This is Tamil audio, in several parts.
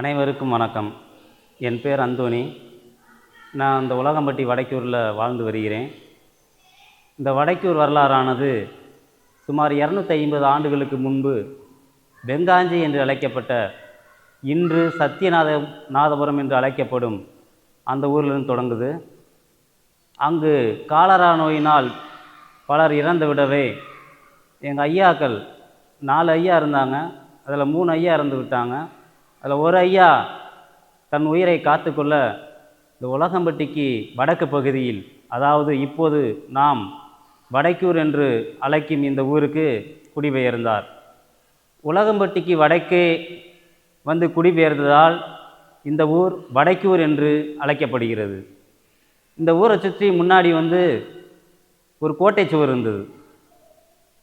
அனைவருக்கும் வணக்கம். என் பேர் அந்தோணி. நான் இந்த உலகம்பட்டி வடைக்கூரில் வாழ்ந்து வருகிறேன். இந்த வடைக்கூர் வரலாறானது சுமார் இரநூத்தி ஐம்பது ஆண்டுகளுக்கு முன்பு வெங்காஞ்சி என்று அழைக்கப்பட்ட இன்று சத்தியநாத நாதபுரம் என்று அழைக்கப்படும் அந்த ஊரிலிருந்து தொடங்குது. அங்கு காலரா நோயினால் பலர் இறந்து விடவே எங்கள் ஐயாக்கள் நாலு ஐயா இருந்தாங்க. அதில் மூணு ஐயா இறந்து விட்டாங்க. அதில் ஒரு ஐயா தன் உயிரை காத்துக்கொள்ள இந்த உலகம்பட்டிக்கு வடக்கு பகுதியில் அதாவது இப்போது நாம் வடைக்கூர் என்று அழைக்கும் இந்த ஊருக்கு குடிபெயர்ந்தார். உலகம்பட்டிக்கு வடக்கே வந்து குடிபெயர்ந்ததால் இந்த ஊர் வடைக்கூர் என்று அழைக்கப்படுகிறது. இந்த ஊரை சுற்றி முன்னாடி வந்து ஒரு கோட்டை சுவர் இருந்தது.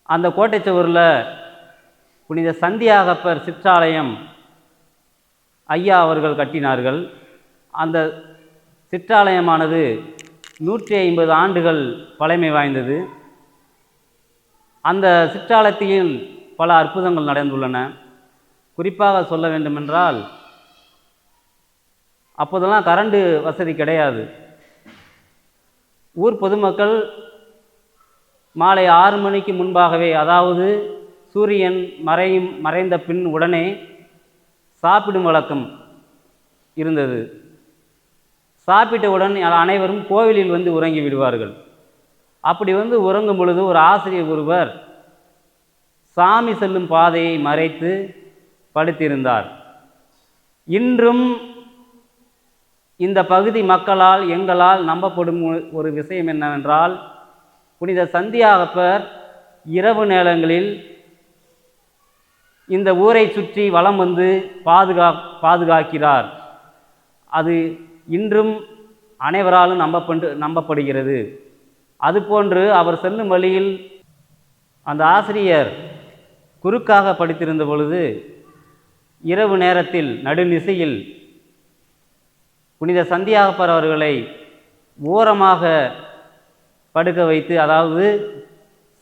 அந்த கோட்டை சுவரில் புனித சந்தியாகப்பர் சிற்றாலயம் ஐயா அவர்கள் கட்டினார்கள். அந்த சிற்றாலயமானது நூற்றி ஐம்பது ஆண்டுகள் பழமை வாய்ந்தது. அந்த சிற்றாலயத்தில் பல அற்புதங்கள் நடந்துள்ளன. குறிப்பாக சொல்ல வேண்டுமென்றால் அப்போதெல்லாம் கரண்டு வசதி கிடையாது. ஊர் பொதுமக்கள் மாலை ஆறு மணிக்கு முன்பாகவே அதாவது சூரியன் மறையும் மறைந்த பின் உடனே சாப்பிடும் வழக்கம் இருந்தது. சாப்பிட்டவுடன் அனைவரும் கோவிலில் வந்து உறங்கி விடுவார்கள். அப்படி வந்து உறங்கும் பொழுது ஒரு ஆசிரியர் ஒருவர் சாமி செல்லும் பாதையை மறைத்து படுத்திருந்தார். இன்றும் இந்த பகுதி மக்களால் எங்களால் நம்பப்படும் ஒரு- ஒரு விஷயம் என்னவென்றால் புனித சந்தியாகப்பர் இரவு நேரங்களில் இந்த ஊரை சுற்றி வலம் வந்து பாதுகா பாதுகாக்கிறார். அது இன்றும் அனைவராலும் நம்பப்பட்டு நம்பப்படுகிறது. அதுபோன்று அவர் செல்லும் வழியில் அந்த ஆசிரியர் குறுக்காக படித்திருந்த பொழுது இரவு நேரத்தில் நடுநிசையில் புனித சந்தியாகப்பர் அவர்களை ஓரமாக படுக்க வைத்து அதாவது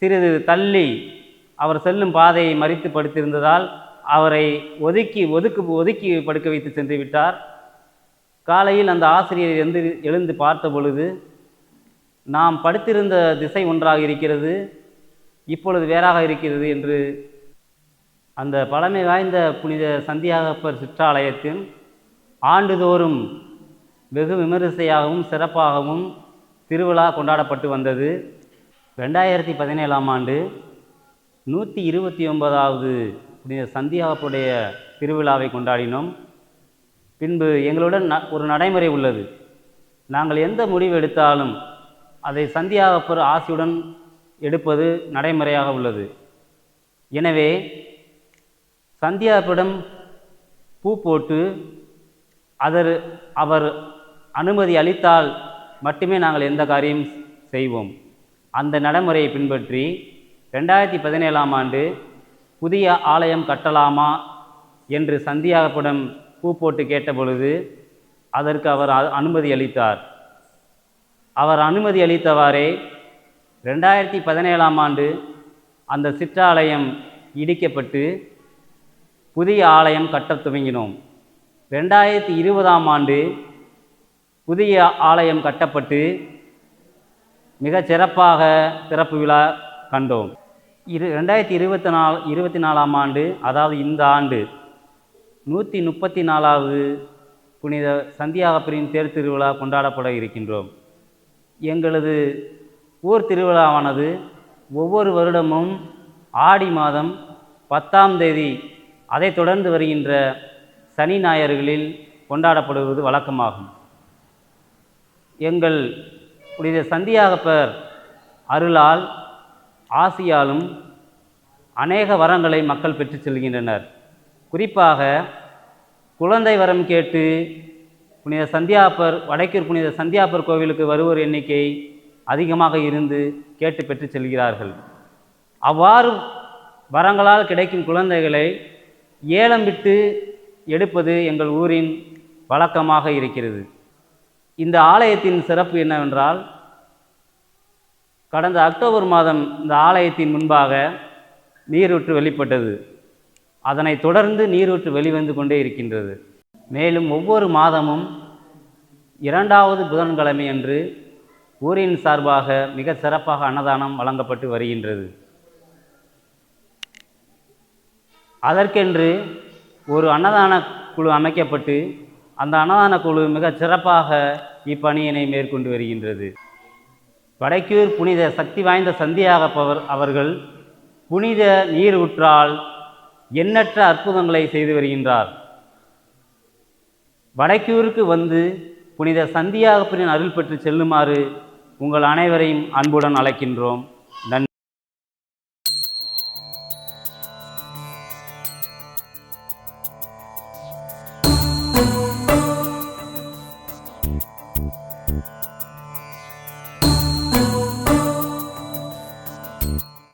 சிறிது தள்ளி அவர் செல்லும் பாதையை மறித்து படுத்திருந்ததால் அவரை ஒதுக்கி ஒதுக்கு ஒதுக்கி படுக்க வைத்து சென்று விட்டார். காலையில் அந்த ஆசிரியர் எழுந்து எழுந்து பார்த்த பொழுது நாம் படுத்திருந்த திசை ஒன்றாக இருக்கிறது இப்பொழுது வேறாக இருக்கிறது என்று அந்த பழமை வாய்ந்த புனித சந்தியாகப்பர் சிற்றாலயத்தின் ஆண்டுதோறும் வெகு விமரிசையாகவும் சிறப்பாகவும் திருவிழா கொண்டாடப்பட்டு வந்தது. ரெண்டாயிரத்தி பதினேழாம் ஆண்டு நூற்றி இருபத்தி ஒன்பதாவது புனித சந்தியாகப்புடைய திருவிழாவை கொண்டாடினோம். பின்பு எங்களுடன் ந- ஒரு நடைமுறை உள்ளது. நாங்கள் எந்த முடிவு எடுத்தாலும் அதை சந்தியாகப்பர் ஆசியுடன் எடுப்பது நடைமுறையாக உள்ளது. எனவே சந்தியாப்பிடம் பூ போட்டு அதர் அவர் அனுமதி அளித்தால் மட்டுமே நாங்கள் எந்த காரியம் செய்வோம். அந்த நடைமுறையை பின்பற்றி ரெண்டாயிரத்தி பதினேழாம் ஆண்டு புதிய ஆலயம் கட்டலாமா என்று சந்தியாகப்படம் பூ போட்டு கேட்டபொழுது அதற்கு அவர் அனுமதி அளித்தார். அவர் அனுமதி அளித்தவாறே ரெண்டாயிரத்தி பதினேழாம் ஆண்டு அந்த சிற்றாலயம் இடிக்கப்பட்டு புதிய ஆலயம் கட்டத் துவங்கினோம். ரெண்டாயிரத்தி இருபதாம் ஆண்டு புதிய ஆலயம் கட்டப்பட்டு மிகச் சிறப்பாக திறப்பு விழா கண்டோம். இரு ரெண்டாயிரத்தி இருபத்தி நாலு இருபத்தி நாலாம் ஆண்டு அதாவது இந்த ஆண்டு நூற்றி முப்பத்தி நாலாவது புனித சந்தியாகப்பரின் தேர் திருவிழா கொண்டாடப்பட இருக்கின்றோம். எங்களது ஊர் திருவிழாவானது ஒவ்வொரு வருடமும் ஆடி மாதம் பத்தாம் தேதி அதைத் தொடர்ந்து வருகின்ற சனி ஞாயிறுகளில் கொண்டாடப்படுவது வழக்கமாகும். எங்கள் புனித சந்தியாகப்பர் அருளால் ஆசியாலும் அநேக வரங்களை மக்கள் பெற்று செல்கின்றனர். குறிப்பாக குழந்தை வரம் கேட்டு புனித சந்தியாப்பர் வடக்கூர் புனித சந்தியாப்பர் கோவிலுக்கு வருவோர் எண்ணிக்கை அதிகமாக இருந்து கேட்டு பெற்று செல்கிறார்கள். அவ்வாறு வரங்களால் கிடைக்கும் குழந்தைகளை ஏலம் விட்டு எடுப்பது எங்கள் ஊரின் வழக்கமாக இருக்கிறது. இந்த ஆலயத்தின் சிறப்பு என்னவென்றால் கடந்த அக்டோபர் மாதம் இந்த ஆலயத்தின் முன்பாக நீரூற்று வெளிப்பட்டது. அதனைத் தொடர்ந்து நீரூற்று வெளிவந்து கொண்டே இருக்கின்றது. மேலும் ஒவ்வொரு மாதமும் இரண்டாவது புதன்கிழமை அன்று ஊரின் சார்பாக மிக சிறப்பாக அன்னதானம் வழங்கப்பட்டு வருகின்றது. அதற்கென்று ஒரு அன்னதான குழு அமைக்கப்பட்டு அந்த அன்னதான குழு மிக சிறப்பாக இப்பணியினை மேற்கொண்டு வருகின்றது. வடக்கூர் புனித சக்தி வாய்ந்த சந்தியாகப்பவர் அவர்கள் புனித நீர் ஊற்றால் எண்ணற்ற அற்புதங்களை செய்து வருகின்றார். வடக்கூருக்கு வந்து புனித சந்தியாகப்பனின் அருள் பெற்று செல்லுமாறு உங்கள் அனைவரையும் அன்புடன் அழைக்கின்றோம். நன்றி.